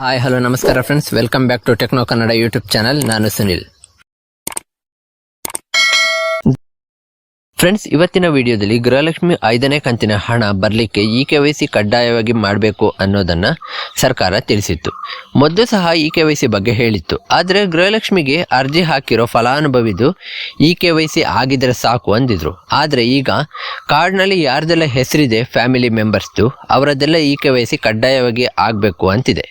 Hi hello ನಮಸ್ಕಾರ friends welcome back to techno Kannada YouTube channel ನಾನು Sunil. Friends ಇವತ್ತಿನ ವಿಡಿಯೋದಲ್ಲಿ ಗೃಹಲಕ್ಷ್ಮಿ ಐದನೇ ಕಂತಿನ ಹಣ ಬರಲಿಕ್ಕೆ ಇ ಕೆ ವೈ ಸಿ ಕಡ್ಡಾಯವಾಗಿ ಮಾಡಬೇಕು ಅನ್ನೋದನ್ನು ಸರ್ಕಾರ ತಿಳಿಸಿತ್ತು. ಮೊದಲು ಸಹ ಇ ಕೆ ವೈ ಸಿ ಬಗ್ಗೆ ಹೇಳಿತ್ತು. ಆದರೆ ಗೃಹಲಕ್ಷ್ಮಿಗೆ ಅರ್ಜಿ ಹಾಕಿರೋ ಫಲಾನುಭವಿದು ಇ ಕೆ ವೈ ಸಿ ಆಗಿದ್ರೆ ಸಾಕು ಅಂದಿದ್ರು. ಆದರೆ ಈಗ ಕಾರ್ಡ್ನಲ್ಲಿ ಯಾರ್ದೆಲ್ಲ ಹೆಸರಿದೆ ಫ್ಯಾಮಿಲಿ ಮೆಂಬರ್ಸ್ದು ಅವರದೆಲ್ಲ ಇ ಕೆ ವೈ ಸಿ ಕಡ್ಡಾಯವಾಗಿ ಆಗಬೇಕು ಅಂತಿದೆ.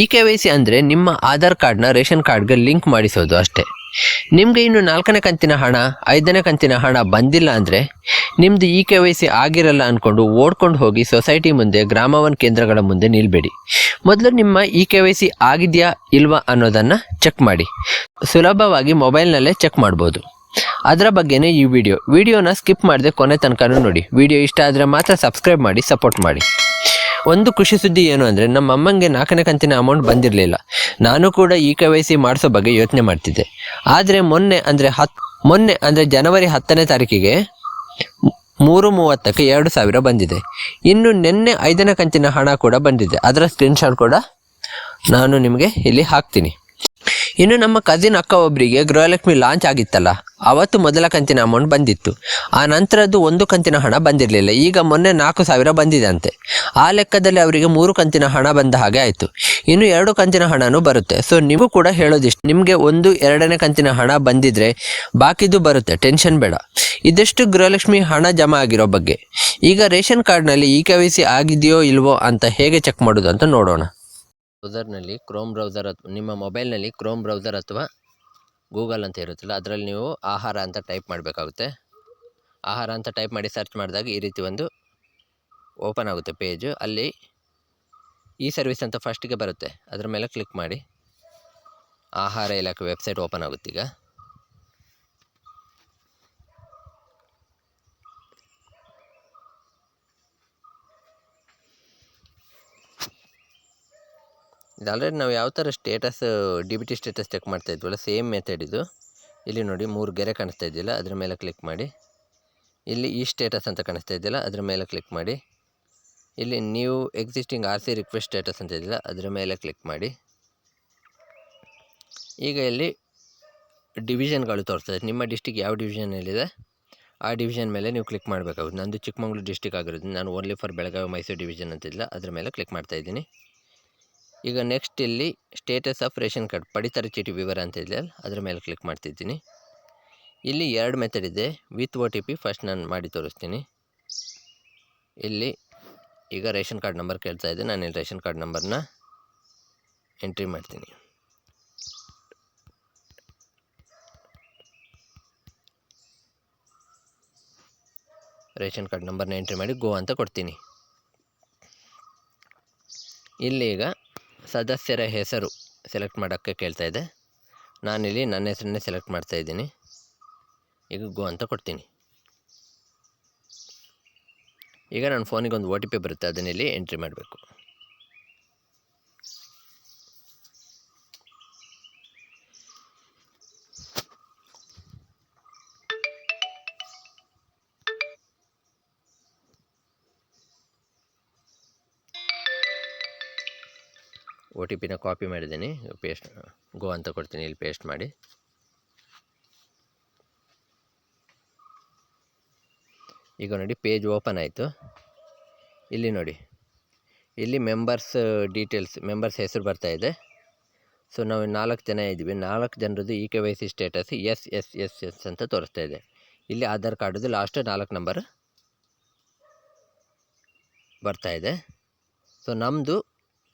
ಇ ಕೆ ವೈ ಸಿ ಅಂದರೆ ನಿಮ್ಮ ಆಧಾರ್ ಕಾರ್ಡ್ನ ರೇಷನ್ ಕಾರ್ಡ್ಗೆ ಲಿಂಕ್ ಮಾಡಿಸೋದು ಅಷ್ಟೇ. ನಿಮಗೆ ಇನ್ನು ನಾಲ್ಕನೇ ಕಂತಿನ ಹಣ, ಐದನೇ ಕಂತಿನ ಹಣ ಬಂದಿಲ್ಲ ಅಂದರೆ ನಿಮ್ಮದು ಇ ಕೆ ವೈ ಸಿ ಆಗಿರಲ್ಲ ಅಂದ್ಕೊಂಡು ಓಡ್ಕೊಂಡು ಹೋಗಿ ಸೊಸೈಟಿ ಮುಂದೆ, ಗ್ರಾಮವನ್ ಕೇಂದ್ರಗಳ ಮುಂದೆ ನಿಲ್ಬೇಡಿ. ಮೊದಲು ನಿಮ್ಮ ಇ ಕೆ ವೈ ಸಿ ಆಗಿದೆಯಾ ಇಲ್ವಾ ಅನ್ನೋದನ್ನು ಚೆಕ್ ಮಾಡಿ. ಸುಲಭವಾಗಿ ಮೊಬೈಲ್ನಲ್ಲೇ ಚೆಕ್ ಮಾಡ್ಬೋದು. ಅದರ ಬಗ್ಗೆನೇ ಈ ವಿಡಿಯೋ. ವಿಡಿಯೋನ ಸ್ಕಿಪ್ ಮಾಡದೆ ಕೊನೆ ತನಕನೂ ನೋಡಿ. ವಿಡಿಯೋ ಇಷ್ಟ ಆದರೆ ಮಾತ್ರ ಸಬ್ಸ್ಕ್ರೈಬ್ ಮಾಡಿ, ಸಪೋರ್ಟ್ ಮಾಡಿ. ಒಂದು ಖುಷಿ ಸುದ್ದಿ ಏನು ಅಂದರೆ ನಮ್ಮ ಅಮ್ಮಂಗೆ ನಾಲ್ಕನೇ ಕಂತಿನ ಅಮೌಂಟ್ ಬಂದಿರಲಿಲ್ಲ. ನಾನು ಕೂಡ ಇ ಕೆ ವೈ ಸಿ ಮಾಡಿಸೋ ಬಗ್ಗೆ ಯೋಚನೆ ಮಾಡ್ತಿದ್ದೆ. ಆದರೆ ಮೊನ್ನೆ ಅಂದರೆ ಹತ್, ಮೊನ್ನೆ ಅಂದರೆ ಜನವರಿ ಹತ್ತನೇ ತಾರೀಕಿಗೆ ಮೂರು ಮೂವತ್ತಕ್ಕೆ ಎರಡು ಸಾವಿರ ಬಂದಿದೆ. ಇನ್ನು ನಿನ್ನೆ ಐದನೇ ಕಂತಿನ ಹಣ ಕೂಡ ಬಂದಿದೆ. ಅದರ ಸ್ಕ್ರೀನ್ಶಾಟ್ ಕೂಡ ನಾನು ನಿಮಗೆ ಇಲ್ಲಿ ಹಾಕ್ತೀನಿ. ಇನ್ನು ನಮ್ಮ ಕಸಿನ್ ಅಕ್ಕ ಒಬ್ಬರಿಗೆ ಗೃಹಲಕ್ಷ್ಮಿ ಲಾಂಚ್ ಆಗಿತ್ತಲ್ಲ, ಅವತ್ತು ಮೊದಲ ಕಂತಿನ ಅಮೌಂಟ್ ಬಂದಿತ್ತು. ಆ ನಂತರದ್ದು ಒಂದು ಕಂತಿನ ಹಣ ಬಂದಿರಲಿಲ್ಲ. ಈಗ ಮೊನ್ನೆ ನಾಲ್ಕು ಸಾವಿರ ಬಂದಿದೆ ಅಂತೆ. ಆ ಲೆಕ್ಕದಲ್ಲಿ ಅವರಿಗೆ ಮೂರು ಕಂತಿನ ಹಣ ಬಂದ ಹಾಗೆ ಆಯಿತು. ಇನ್ನು ಎರಡು ಕಂತಿನ ಹಣನೂ ಬರುತ್ತೆ. ಸೊ ನೀವು ಕೂಡ ಹೇಳೋದಿಷ್ಟು, ನಿಮಗೆ ಒಂದು ಎರಡನೇ ಕಂತಿನ ಹಣ ಬಂದಿದ್ರೆ ಬಾಕಿದು ಬರುತ್ತೆ, ಟೆನ್ಷನ್ ಬೇಡ. ಇದೆಷ್ಟು ಗೃಹಲಕ್ಷ್ಮಿ ಹಣ ಜಮಾ ಆಗಿರೋ ಬಗ್ಗೆ. ಈಗ ರೇಷನ್ ಕಾರ್ಡ್ನಲ್ಲಿ ಇ ಕೆ ವೈ ಆಗಿದೆಯೋ ಇಲ್ವೋ ಅಂತ ಹೇಗೆ ಚೆಕ್ ಮಾಡೋದು ಅಂತ ನೋಡೋಣ. ಬ್ರೌಸರ್ನಲ್ಲಿ ಕ್ರೋಮ್ ಬ್ರೌಸರ್ ಅಥವಾ ನಿಮ್ಮ ಮೊಬೈಲ್ನಲ್ಲಿ ಕ್ರೋಮ್ ಬ್ರೌಸರ್ ಅಥವಾ ಗೂಗಲ್ ಅಂತ ಇರುತ್ತಲ್ಲ, ಅದರಲ್ಲಿ ನೀವು ಆಹಾರ ಅಂತ ಟೈಪ್ ಮಾಡಬೇಕಾಗುತ್ತೆ. ಆಹಾರ ಅಂತ ಟೈಪ್ ಮಾಡಿ ಸರ್ಚ್ ಮಾಡಿದಾಗ ಈ ರೀತಿ ಒಂದು ಓಪನ್ ಆಗುತ್ತೆ ಪೇಜು. ಅಲ್ಲಿ ಈ ಸರ್ವಿಸ್ ಅಂತ ಫಸ್ಟಿಗೆ ಬರುತ್ತೆ. ಅದರ ಮೇಲೆ ಕ್ಲಿಕ್ ಮಾಡಿ. ಆಹಾರ ಇಲಾಖೆ ವೆಬ್ಸೈಟ್ ಓಪನ್ ಆಗುತ್ತೆ ಈಗ. ಇದು ಆಲ್ರೆಡಿ ನಾವು ಯಾವ ಥರ status D B T status check ಮಾಡ್ತಾ ಇದ್ವಲ್ಲ ಸೇಮ್ ಮೆಥಡ್ ಇದು. ಇಲ್ಲಿ ನೋಡಿ ಮೂರು ಗೆರೆ ಕಾಣಿಸ್ತಾ ಇದೆಯಲ್ಲ, ಅದ್ರ ಮೇಲೆ ಕ್ಲಿಕ್ ಮಾಡಿ. ಇಲ್ಲಿ ಈ ಸ್ಟೇಟಸ್ ಅಂತ ಕಾಣಿಸ್ತಾ ಇದೆಯಲ್ಲ, ಅದ್ರ ಮೇಲೆ ಕ್ಲಿಕ್ ಮಾಡಿ. ಇಲ್ಲಿ new existing R C request status ಅಂತ ಇದೆಯಲ್ಲ, ಅದರ ಮೇಲೆ ಕ್ಲಿಕ್ ಮಾಡಿ. ಈಗ ಇಲ್ಲಿ ಡಿವಿಷನ್ಗಳು ತೋರಿಸ್ತದೆ ನಿಮ್ಮ ಡಿಸ್ಟಿಕ್ ಯಾವ ಡಿವಿಷನಲ್ಲಿದೆ ಆ ಡಿವಿಷನ್ ಮೇಲೆ ನೀವು ಕ್ಲಿಕ್ ಮಾಡಬೇಕಾಗುತ್ತೆ. ನಂದು ಚಿಕ್ಕಮಗಳೂರು ಡಿಸ್ಟಿಕ್ ಆಗಿರೋದು ನಾನು only for Belagavi Mysuru division ಅಂತಿಲ್ಲ ಅದ್ರ ಮೇಲೆ ಕ್ಲಿಕ್ ಮಾಡ್ತಾ ಇದ್ದೀನಿ. ಈಗ ನೆಕ್ಸ್ಟ್ ಇಲ್ಲಿ ಸ್ಟೇಟಸ್ ಆಫ್ ರೇಷನ್ ಕಾರ್ಡ್ ಪಡಿತರ ಚೀಟಿ ವಿವರ ಅಂತ ಇದೆಯಲ್ಲ, ಅದ್ರ ಮೇಲೆ ಕ್ಲಿಕ್ ಮಾಡ್ತಿದ್ದೀನಿ ಇಲ್ಲಿ ಎರಡು ಮೆಥಡ್ ಇದೆ. With O T P first ನಾನು ಮಾಡಿ ತೋರಿಸ್ತೀನಿ. ಇಲ್ಲಿ ಈಗ ರೇಷನ್ ಕಾರ್ಡ್ ನಂಬರ್ ಕೇಳ್ತಾ ಇದೆ ನಾನು ಇಲ್ಲಿ ರೇಷನ್ ಕಾರ್ಡ್ ನಂಬರ್ನ ಎಂಟ್ರಿ ಮಾಡ್ತೀನಿ. ರೇಷನ್ ಕಾರ್ಡ್ ನಂಬರ್ನ ಎಂಟ್ರಿ ಮಾಡಿ ಗೋ ಅಂತ ಕೊಡ್ತೀನಿ. ಇಲ್ಲಿ ಈಗ ಸದಸ್ಯರ ಹೆಸರು ಸೆಲೆಕ್ಟ್ ಮಾಡೋಕ್ಕೆ ಕೇಳ್ತಾ ಇದೆ. ನಾನಿಲ್ಲಿ ನನ್ನ ಹೆಸರನ್ನೇ ಸೆಲೆಕ್ಟ್ ಮಾಡ್ತಾ ಇದ್ದೀನಿ. ಈಗ ಗೋ ಅಂತ ಕೊಡ್ತೀನಿ. ಈಗ ನನ್ನ ಫೋನಿಗೆ ಒಂದು ಒ ಟಿ ಪಿ ಬರುತ್ತೆ, ಅದನ್ನ ಇಲ್ಲಿ ಎಂಟ್ರಿ ಮಾಡಬೇಕು. ಒ ಟಿ ಪಿನ ಕಾಪಿ ಮಾಡಿದ್ದೀನಿ ಪೇಸ್ಟ್ ಗೋ ಅಂತ ಕೊಡ್ತೀನಿ, ಇಲ್ಲಿ ಪೇಸ್ಟ್ ಮಾಡಿ. ಈಗ ನೋಡಿ ಪೇಜ್ ಓಪನ್ ಆಯಿತು. ಇಲ್ಲಿ ನೋಡಿ. ಇಲ್ಲಿ ಮೆಂಬರ್ಸ್ ಡೀಟೇಲ್ಸ್ ಮೆಂಬರ್ಸ್ ಹೆಸರು ಬರ್ತಾ ಇದೆ. ಸೊ ನಾವು ನಾಲ್ಕು ಜನ ಇದ್ದೀವಿ. ನಾಲ್ಕು ಜನರದ್ದು E K Y C status S S S S ಅಂತ ತೋರಿಸ್ತಾ ಇದೆ. ಇಲ್ಲಿ ಆಧಾರ್ ಕಾರ್ಡದ್ದು ಲಾಸ್ಟ್ ನಾಲ್ಕು ನಂಬರ್ ಬರ್ತಾ ಇದೆ. ಸೊ ನಮ್ಮದು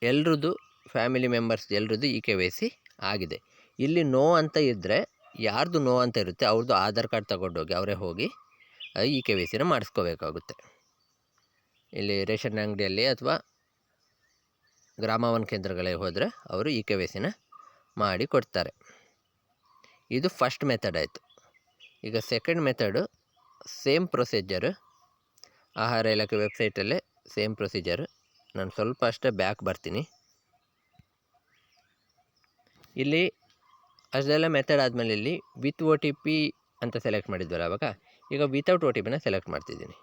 ಎಲ್ರದ್ದು ಫ್ಯಾಮಿಲಿ ಮೆಂಬರ್ಸ್ ಎಲ್ರದ್ದು ಇ ಕೆ ವೈ ಸಿ ಆಗಿದೆ. ಇಲ್ಲಿ ನೋ ಅಂತ ಇದ್ದರೆ ಯಾರ್ದು ನೋ ಅಂತ ಇರುತ್ತೆ ಅವ್ರದ್ದು ಆಧಾರ್ ಕಾರ್ಡ್ ತಗೊಂಡೋಗಿ, ಅವರೇ ಹೋಗಿ ಇ ಕೆ ವಿ ಸಿನ ಮಾಡಿಸ್ಕೋಬೇಕಾಗುತ್ತೆ. ಇಲ್ಲಿ ರೇಷನ್ ಅಂಗಡಿಯಲ್ಲಿ ಅಥವಾ ಗ್ರಾಮವನ್ ಕೇಂದ್ರಗಳಿಗೆ ಹೋದರೆ ಅವರು ಇ ಕೆ ವೈ ಸಿನ ಮಾಡಿ ಕೊಡ್ತಾರೆ. ಇದು ಫಸ್ಟ್ ಮೆಥಡ್ ಆಯಿತು. ಈಗ ಸೆಕೆಂಡ್ ಮೆಥಡು ಸೇಮ್ ಪ್ರೊಸೀಜರು ಆಹಾರ ಇಲಾಖೆ ವೆಬ್ಸೈಟಲ್ಲೇ ಸೇಮ್ ಪ್ರೊಸೀಜರು ನಾನು ಸ್ವಲ್ಪ ಅಷ್ಟೇ ಬ್ಯಾಕ್ ಬರ್ತೀನಿ. ಇಲ್ಲಿ ಅಷ್ಟೆಲ್ಲ ಮೆಥಡ್ ಆದಮೇಲೆ ಇಲ್ಲಿ ವಿತ್ ಒ ಟಿ ಪಿ ಅಂತ ಸೆಲೆಕ್ಟ್ ಮಾಡಿದ್ವಲ್ಲ ಅವಾಗ ಈಗ ವಿತೌಟ್ ಒ ಟಿ ಪಿನ ಸೆಲೆಕ್ಟ್ ಮಾಡ್ತಿದ್ದೀನಿ.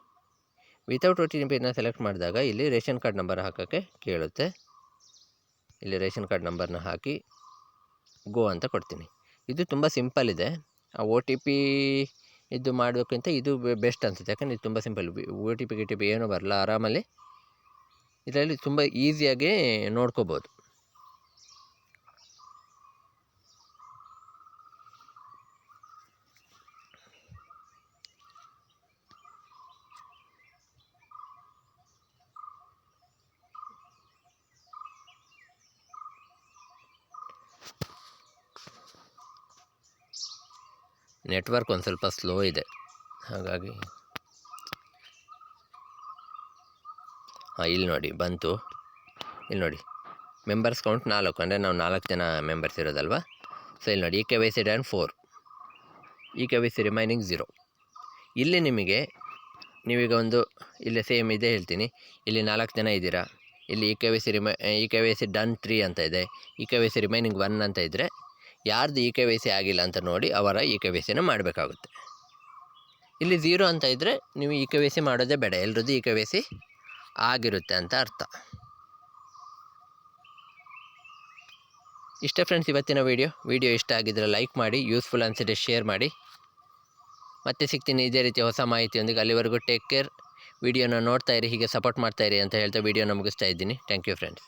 ವಿತೌಟ್ ಒ ಟಿ ಪಿನ ಸೆಲೆಕ್ಟ್ ಮಾಡಿದಾಗ ಇಲ್ಲಿ ರೇಷನ್ ಕಾರ್ಡ್ ನಂಬರ್ ಹಾಕೋಕ್ಕೆ ಕೇಳುತ್ತೆ. ಇಲ್ಲಿ ರೇಷನ್ ಕಾರ್ಡ್ ನಂಬರ್ನ ಹಾಕಿ ಗೋ ಅಂತ ಕೊಡ್ತೀನಿ. ಇದು ತುಂಬ ಸಿಂಪಲ್ ಇದೆ. ಆ ಒ ಟಿ ಪಿ ಇದು ಮಾಡೋಕ್ಕಿಂತ ಇದು ಬೆಸ್ಟ್ ಅನಿಸುತ್ತೆ. ಯಾಕಂದರೆ ಇದು ತುಂಬ simple O T P T P ಏನೂ ಬರಲ್ಲ, ಆರಾಮಲ್ಲಿ. ಇದರಲ್ಲಿ ತುಂಬ ಈಸಿಯಾಗಿ ನೋಡ್ಕೋಬೋದು. ನೆಟ್ವರ್ಕ್ ಒಂದು ಸ್ವಲ್ಪ ಸ್ಲೋ ಇದೆ. ಹಾಗಾಗಿ ಹಾಂ, ಇಲ್ಲಿ ನೋಡಿ, ಬಂತು. ಇಲ್ಲಿ ನೋಡಿ ಮೆಂಬರ್ಸ್ ಕೌಂಟ್ ನಾಲ್ಕು, ಅಂದರೆ ನಾವು ನಾಲ್ಕು ಜನ ಮೆಂಬರ್ಸ್ ಇರೋದಲ್ವಾ? ಸೊ ಇಲ್ಲಿ ನೋಡಿ E K Y C done four E K Y C remaining zero ಇಲ್ಲಿ ನಿಮಗೆ, ನೀವೀಗ ಒಂದು, ಇಲ್ಲಿ ಸೇಮ್ ಇದೆ ಹೇಳ್ತೀನಿ. ಇಲ್ಲಿ ನಾಲ್ಕು ಜನ ಇದ್ದೀರಾ? ಇಲ್ಲಿ E K Y C ರಿಮೈ E K Y C done three ಅಂತ ಇದೆ. E K Y C remaining one ಅಂತ ಇದ್ದರೆ ಯಾರ್ದು ಇ ಕೆ ವೈ ಸಿ ಆಗಿಲ್ಲ ಅಂತ ನೋಡಿ ಅವರ ಇ ಕೆ ವೈ ಸಿನ ಮಾಡಬೇಕಾಗುತ್ತೆ. ಇಲ್ಲಿ ಝೀರೋ ಅಂತ ಇದ್ದರೆ ನೀವು ಇ ಕೆ ವೈ ಸಿ ಮಾಡೋದೇ ಬೇಡ, ಎಲ್ರದ್ದು ಇ ಕೆ ವೈ ಸಿ ಆಗಿರುತ್ತೆ ಅಂತ ಅರ್ಥ. ಇಷ್ಟೇ ಫ್ರೆಂಡ್ಸ್ ಇವತ್ತಿನ ವೀಡಿಯೋ ವೀಡಿಯೋ ಇಷ್ಟ ಆಗಿದ್ದರೆ ಲೈಕ್ ಮಾಡಿ ಯೂಸ್ಫುಲ್ ಅನಿಸಿದ್ರೆ ಶೇರ್ ಮಾಡಿ. ಮತ್ತೆ ಸಿಗ್ತೀನಿ ಇದೇ ರೀತಿ ಹೊಸ ಮಾಹಿತಿಯೊಂದಿಗೆ ಅಲ್ಲಿವರೆಗೂ ಟೇಕ್ ಕೇರ್ ವಿಡಿಯೋನ ನೋಡ್ತಾ ಇರಿ, ಹೀಗೆ ಸಪೋರ್ಟ್ ಮಾಡ್ತಾ ಇರಿ ಅಂತ ಹೇಳ್ತಾ ವೀಡಿಯೋನ ಮುಗಿಸ್ತಾ ಇದ್ದೀನಿ. Thank you friends